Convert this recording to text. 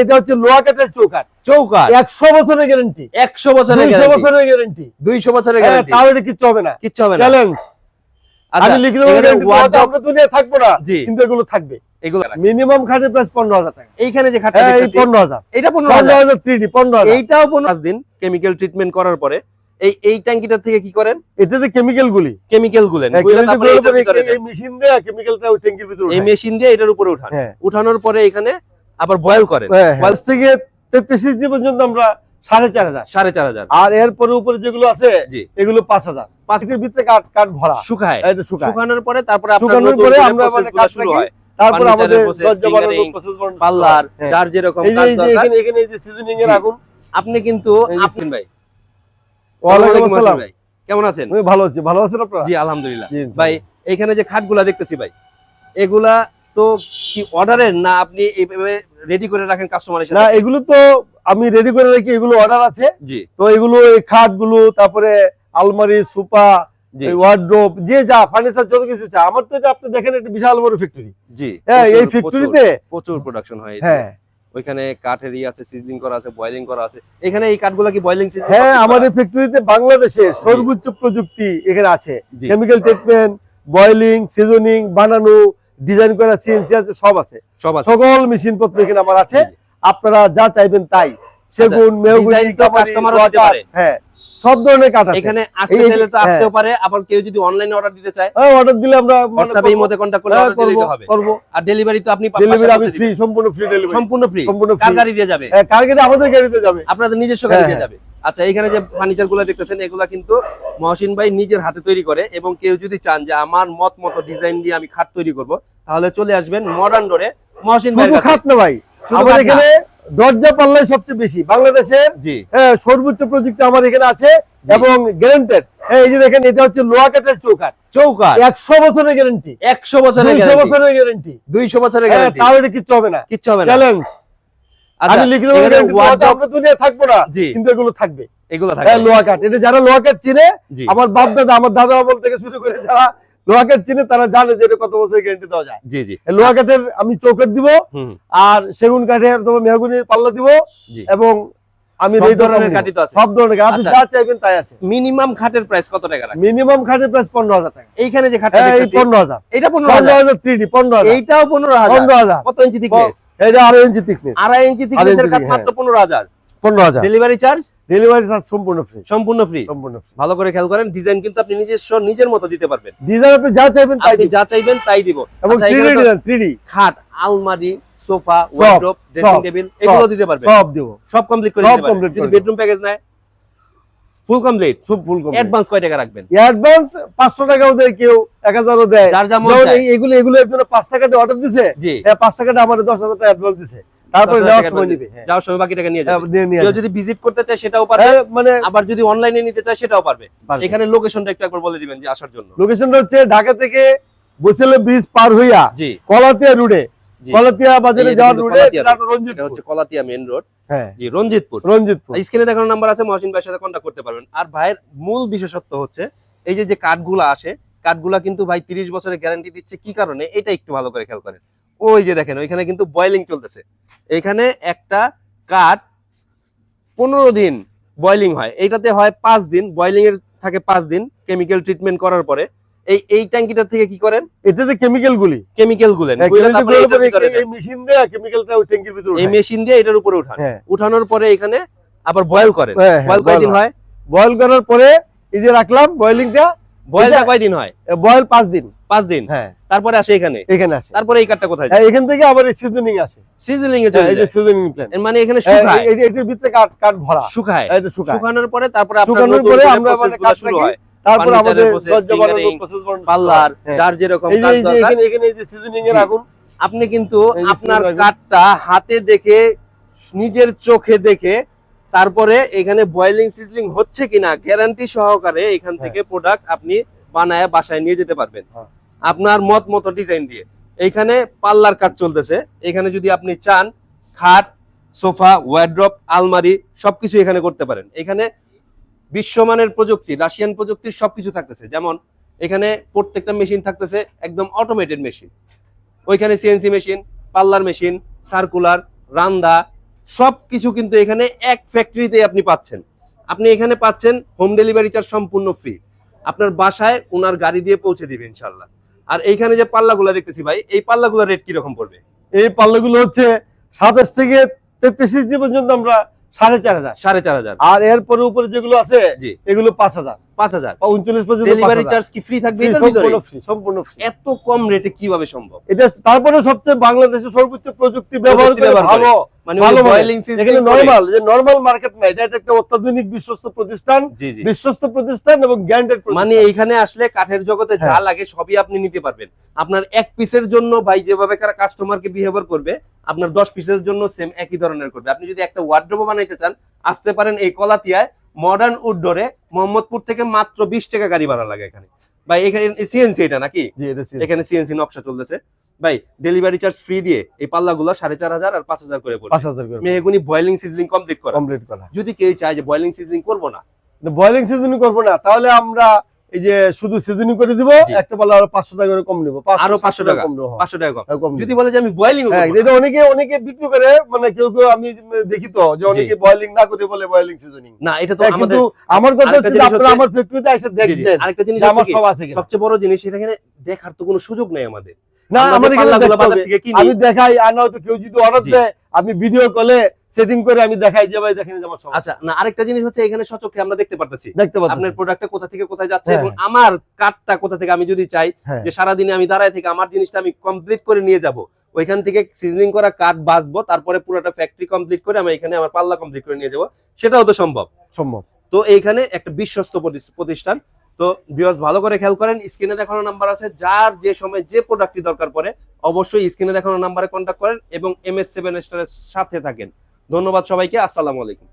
এটা হচ্ছে লোহা কাঠের একশো বছরের গ্যারেন্টি। একশো বছরের দুইশো বছরের গ্যারেন্টি। দুইশো বছরের গ্যারান্টি। তাও এটা কিচ্ছু হবে না। কিচ্ছু হবে না। চ্যালেঞ্জ আচ্ছা, আমি লিখে দেবো আমরা দুনিয়া থাকব না কিন্তু এগুলো থাকবে। মিনিমাম খাটের প্রাইস পনেরো হাজার টাকা। এইখানে যে খাটটা হ্যাঁ, এই দেখতেছি, পনেরো হাজার। এটা পনেরো পনেরো হাজার হাজার থ্রি ডি পনেরো এইটাও পনেরো দিন কেমিক্যাল ট্রিটমেন্ট করার পরে এই এই থেকে কি করেন? এটাতে কেমিক্যাল গুলি। কেমিক্যাল গুলেন। হ্যাঁ, এই- মেশিন দিয়ে কেমিক্যালটা ওই ট্যাঙ্কির ভিতরে এই মেশিন দিয়ে এটার উপরে উঠান হ্যাঁ। উঠানোর পরে এখানে আবার বয়েল করেন। হ্যাঁ, হ্যাঁ। পাঁচ থেকে তেত্রিশ ইঞ্চি পর্যন্ত আমরা সাড়ে চার হাজার সাড়ে চার হাজার। আর এরপরে উপরে যেগুলো আছে এগুলো পাঁচ হাজার। পাঁচটির ভিতরে কাঠ কাঠ ভরা। শুকায়। শুকানোর পরে তারপরে শুকানোর পরে আমরা মানে গুলো শুরু হয়। তারপর আমাদের পার্লার হ্যাঁ। যার যেরকম কাজ এখানে এই যে সিজনিং এর। আগুন। আপনি কিন্তু আপনি ভাই। ওয়ালাইকুম আসসালাম। ভাই। কেমন আছেন? আমি ভালো আছি। ভালো আছেন আপনারা? জি আলহামদুলিল্লাহ। ভাই এখানে যে খাটগুলা দেখতেছি ভাই এগুলা তো কি অর্ডারের না আপনি এইভাবে রেডি করে রাখেন কাস্টমারের না এগুলো তো আমি রেডি করে রাখি এগুলো অর্ডার আছে। জি। তো এগুলো এই খাটগুলো তারপরে আলমারি সোফা ওয়ার্ড্রোপ যে যা ফার্নিচার যত কিছু চাই। আমার তো এটা আপনি দেখেন একটা বিশাল বড় ফ্যাক্টরি জি হ্যাঁ এই ফ্যাক্টরিতে প্রচুর- প্রচুর প্রোডাকশন হয়। হ্যাঁ। ওইখানে কাঠের ই আছে সিজলিং করা আছে বয়েলিং করা আছে। এখানে এই কাঠগুলা কি বয়েলিং হ্যাঁ আমাদের ফ্যাক্টরিতে সর্বোচ্চ প্রযুক্তি এখানে আছে। কেমিক্যাল ট্রিটমেন্ট বয়েলিং সিজনিং বানানো ডিজাইন করা সিএনসি আছে সব আছে। সকল মেশিন পত্র এখানে আমার আছে। আপনারা যা চাইবেন তাই। সেগুন মেহগুনি design তো কামারি, customer ও দিতে রটার, পারে। হ্যাঁ সব ধরনের কাঠ আছে। এখানে আসতে চাইলে তো হ্যাঁ। আসতেও পারে। আবার কেউ যদি অনলাইনে অর্ডার দিতে চায় হ্যাঁ অর্ডার দিলে আমরা হোয়াটসঅ্যাপে এই। মধ্যে কন্টাক্ট করলে হ্যাঁ, অর্ডার দিতে হবে। করব। আর ডেলিভারি তো আপনি ডেলিভারি আমি ফ্রি সম্পূর্ণ ফ্রি ডেলিভারি সম্পূর্ণ ফ্রি সম্পূর্ণ কার গাড়ি দিয়ে যাবে? কার গাড়ি আমাদের গাড়িতে যাবে। আপনাদের নিজস্ব গাড়ি হ্যাঁ, দিয়ে যাবে। আচ্ছা এখানে যে ফার্নিচারগুলো দেখতেছেন এগুলা কিন্তু মহসিন ভাই নিজের হাতে তৈরি করে এবং কেউ যদি চান যে আমার মত মতো ডিজাইন দিয়ে আমি খাট তৈরি করব তাহলে চলে আসবেন মডার্ন ডোরে মহসিন ভাই খাট না ভাই না। এখানে দরজা পাল্লাই সবচেয়ে বেশি। বাংলাদেশের হ্যাঁ, সর্বোচ্চ প্রযুক্তি আমার এখানে আছে। এবং গ্যারান্টেড এই যে দেখেন এটা হচ্ছে লোহা কাঠের চৌকাঠ। চৌকাঠ। একশো বছরের গ্যারান্টি একশো বছরের গ্যারান্টি বছরের গ্যারান্টি দুইশো বছরের গ্যারান্টি এটা কিচ্ছু হবে না। কিচ্ছু হবে না। চ্যালেঞ্জ আমি লিখে দেবো এখানে guarantee দেবো, wardrobe- আমরা দুনিয়া থাকব না কিন্তু এগুলো থাকবে। এগুলো হ্যাঁ, লোহা কাঠ। এটা যারা লোহা কাঠ চিনে আমার বাপ দাদা আমার দাদা বল থেকে শুরু করে যারা লোহা কাঠ চিনে তারা জানে যে কত বছর গ্যারান্টি দেওয়া যায়। জি জি। লোহা কাঠের আমি চৌকাঠ দিব আর সেগুন কাঠের তোমার মেহগুনির পাল্লা দিব এবং আমি রেড ধরনের কাঠই তো আছে। সব ধরনের আপনি আচ্ছা। যা চাইবেন তাই আছে। মিনিমাম খাটের প্রাইস কত টাকা রাখে মিনিমাম খাটের প্রাইস পনেরো হাজার টাকা। এইখানে যে খাটটা এই দেখতেছি পনেরো হাজার। এটা পনেরো পনেরো হাজার হাজার থ্রি ডি পনেরো হাজার। এইটাও পনেরো হাজার। পনেরো হাজার। কত ইঞ্চি thickness? এটা আড়াই ইঞ্চি আড়াই ইঞ্চি কাঠ হ্যাঁ। মাত্র পনেরো হাজার। পনেরো হাজার। ডেলিভারি চার্জ ডেলিভারি চার্জ সম্পূর্ণ ফ্রি সম্পূর্ণ ফ্রি সম্পূর্ণ ফ্রি ভালো করে খেয়াল করেন ডিজাইন কিন্তু আপনি নিজস্ব নিজের মতো দিতে পারবেন। ডিজাইন আপনি যা চাইবেন তাই। যা চাইবেন তাই দিব। এবং আচ্ছা, ডিজাইন খাট আলমারি সোফা ড্রেসিং টেবিল এগুলো দিতে পারবেন। সব দিব। সব কমপ্লিট করে দিতে complete যদি বেডরুম প্যাকেজ নেয় ফুল কমপ্লিট সব ফুল কমপ্লিট অ্যাডভান্স কয় টাকা রাখবেন? অ্যাডভান্স পাঁচশো টাকাও দেয় কেউ দেয়। যার যেমন। এগুলো এগুলো একজন পাঁচ টাকাতে অর্ডার দিছে জি। হ্যাঁ, পাঁচ টাকাটা আমার দশ হাজার টাকা অ্যাডভান্স দিছে। তারপরে 10,000 নেওয়ার সময় নিবে। সময় বাকি টাকা নিয়ে হ্যাঁ, যাবে কেউ যদি ভিজিট করতে চায় সেটাও পারবে। হ্যাঁ, মানে আবার যদি অনলাইনে নিতে চায় সেটাও পারবে। পারবে। এখানে লোকেশনটা একটু একবার বলে দিবেন যে আসার জন্য। লোকেশনটা হচ্ছে ঢাকা থেকে বসেলে ব্রিজ পার হইয়া কলাতিয়া রোডে কলাতিয়া বাজারে যাওয়ার রোডে হচ্ছে কলাতিয়া মেন রোড হ্যাঁ। জি রঞ্জিতপুর। রঞ্জিতপুর। স্ক্রিনে দেখানোর নাম্বার আছে মহসিন ভাইয়ের সাথে কন্ট্যাক্ট করতে পারবেন। আর ভাইয়ের মূল বিশেষত্ব হচ্ছে এই যে যে কাঠগুলো আসে কাঠগুলা কিন্তু ভাই তিরিশ বছরের গ্যারান্টি দিচ্ছে কি কারণে? এটা একটু ভালো করে খেয়াল করেন। ওই যে দেখেন ওইখানে কিন্তু বয়েলিং চলতেছে। এখানে একটা কাঠ পনেরো দিন বয়েলিং হয়। এইটাতে হয় পাঁচ দিন বয়েলিং এর থাকে পাঁচ দিন কেমিক্যাল ট্রিটমেন্ট করার পরে। এই এই ট্যাঙ্কিটার থেকে কি করেন? কেমিক্যাল গুলি। কেমিক্যাল হ্যাঁ, গুলে এই- মেশিন দিয়ে কেমিক্যালটা ওই ট্যাঙ্কির ভিতরে এই মেশিন দিয়ে এটার উপরে উঠান। হ্যাঁ। উঠানোর পরে এখানে আবার বয়েল করেন। হ্যাঁ, বয়েল হ্যাঁ, কয়দিন হয়? বয়েল করার পরে এই যে রাখলাম বয়েলিংটা বয়েলটা কয়দিন হয়? বয়েল পাঁচ দিন। দিন। হ্যাঁ। তারপরে আসে এখানে? এখানে আসে। তারপরে এই কাঠটা কোথায় হ্যাঁ, এখান থেকে আবার সিজনিং আসে। সিজলিং এ হ্যাঁ, চলে এই যে সিজনিং প্ল্যান মানে এখানে শুকায়। এটার ভিতরে কাঠ কাঠ ভরা। শুকায়। এটা শুকানোর পরে তারপরে আপনার শুকানোর পরে আমরা শুরু হয়। তারপর আমাদের দরজা পার্লার হ্যাঁ। যার যেরকম এই যে কাজ এই যে দরকার। এখানে এখানে যে সিজনিং এর আগুন। আপনি কিন্তু আপনার কাঠটা হাতে দেখে নিজের চোখে দেখে তারপরে এখানে বয়েলিং সিজলিং হচ্ছে কিনা গ্যারান্টি সহকারে এখান হ্যাঁ। থেকে প্রোডাক্ট আপনি বানায় বাসায় নিয়ে যেতে পারবেন। আপনার মত মতো ডিজাইন দিয়ে। এইখানে পাল্লার কাজ চলতেছে। এখানে যদি আপনি চান খাট সোফা ওয়ার্ড্রপ আলমারি সবকিছু এখানে করতে পারেন। এখানে বিশ্বমানের প্রযুক্তি, রাশিয়ান প্রযুক্তির সবকিছু থাকতেছে। যেমন এখানে প্রত্যেকটা মেশিন থাকতেছে একদম অটোমেটেড মেশিন ওইখানে সিএনসি মেশিন পাল্লার মেশিন সার্কুলার রান্দা, সবকিছু কিন্তু এখানে এক ফ্যাক্টরিতে আপনি পাচ্ছেন। আপনি এখানে পাচ্ছেন হোম ডেলিভারি চার্জ সম্পূর্ণ ফ্রি আপনার বাসায় ওনার গাড়ি দিয়ে পৌঁছে দিবে ইনশাল্লাহ আর এইখানে যে পাল্লাগুলো দেখতেছি ভাই, এই পাল্লাগুলো রেট কীরকম পড়বে? এই পাল্লাগুলো হচ্ছে সাতাশ থেকে তেত্রিশ পর্যন্ত আমরা সাড়ে চার হাজার সাড়ে চার হাজার। আর এরপরে উপরে যেগুলো আছে এগুলো পাঁচ হাজার। পাঁচ হাজার। বা উনচল্লিশ পর্যন্ত ডেলিভারি চার্জ কি ফ্রি থাকবে এটার ভিতরে? সম্পূর্ণ ফ্রি সম্পূর্ণ ফ্রি এত কম রেটে কীভাবে সম্ভব? এটা তারপরে সবচেয়ে বাংলাদেশের সর্বোচ্চ প্রযুক্তি ব্যবহার করে ভালো মানে। এখানে নরমাল যে নরমাল মার্কেট না এটা একটা অত্যাধুনিক বিশ্বস্ত প্রতিষ্ঠান বিশ্বস্ত প্রতিষ্ঠান এবং গ্যারান্টেড মানে এইখানে আসলে কাঠের জগতে যা হ্যাঁ। লাগে সবই আপনি নিতে পারবেন। আপনার এক পিসের জন্য ভাই যেভাবে কাস্টমারকে বিহেভিয়ার করবে আপনার দশ পিসের জন্য সেম একই ধরনের করবে। আপনি যদি একটা ওয়ার্ড্রোব বানাইতে চান আসতে পারেন এই কলাতিয়ায় মডার্ন উড্ডোরে মোহাম্মদপুর থেকে মাত্র বিশ টাকা গাড়ি ভাড়া লাগে এখানে। ভাই এখানে সিএনসি এটা নাকি? এখানে সিএনসি নকশা চলতেছে। ভাই ডেলিভারি চার্জ ফ্রি দিয়ে এই পাল্লা গুলো সাড়ে চার হাজার আর পাঁচ হাজার করে পাঁচ হাজার করে মেহগুনি বয়লিং সিজলিং কমপ্লিট করা। কমপ্লিট করা। যদি কেউ চায় যে বয়লিং সিজলিং করব না। বয়লিং সিজনিং করব না তাহলে আমরা এই যে শুধু সিজনিং করে দিব একটা পাল্লা আরও পাঁচশো টাকা করে কম নিবো পাঁচশো, আরও 500 টাকা। কম নেব হ্যাঁ, পাঁচশো টাকা কম হ্যাঁ, যদি বলে যে আমি বয়েলিং হ্যাঁ এটা অনেকে অনেকে বিক্রি করে মানে কেউ কেউ আমি দেখি তো যে অনেকে বয়লিং না করে বলে বয়লিং সিজনিং না এটা তো আমাদের কিন্তু আমার কথা হচ্ছে আপনারা আমার ফ্যাক্টরিতে এসে। দেখবেন আরেকটা জিনিস আমার সব আছে সবচেয়ে বড় জিনিস এটা এখানে দেখার তো কোনো সুযোগ নেই আমাদের। না হবে। আমি দেখাই আর নয়তো কেউ যদি অর্ডার দেয় আমি ভিডিও কলে সেটিং করে আমি দেখাই যে ভাই দেখেন আমার সব আচ্ছা না আরেকটা জিনিস হচ্ছে এখানে সচক্ষে আমরা দেখতে পারতেছি। দেখতে পাচ্ছেন আপনার প্রোডাক্টটা কোথা থেকে কোথায় যাচ্ছে হ্যাঁ। এবং আমার কার্ডটা কোথা থেকে আমি যদি চাই হ্যাঁ। যে সারাদিনে আমি দাঁড়ায় থেকে আমার জিনিসটা আমি কমপ্লিট করে নিয়ে যাব ওইখান থেকে সিজনিং করা কাঠ বাঁচবো তারপরে পুরোটা ফ্যাক্টরি কমপ্লিট করে আমি এখানে আমার পাল্লা কমপ্লিট করে নিয়ে যাব সেটাও তো সম্ভব। সম্ভব। তো এইখানে একটা বিশ্বস্ত প্রতিষ্ঠান তো ভিউয়ার্স ভালো করে খেয়াল করেন স্ক্রিনে দেখানো নাম্বার আছে, যার যে সময় যে প্রোডাক্টটি দরকার পড়ে, অবশ্যই স্ক্রিনে দেখানো নাম্বারে কন্ট্যাক্ট করেন এবং এম এস সেভেন স্টারের সাথে থাকেন। ধন্যবাদ সবাইকে, আসসালামু আলাইকুম।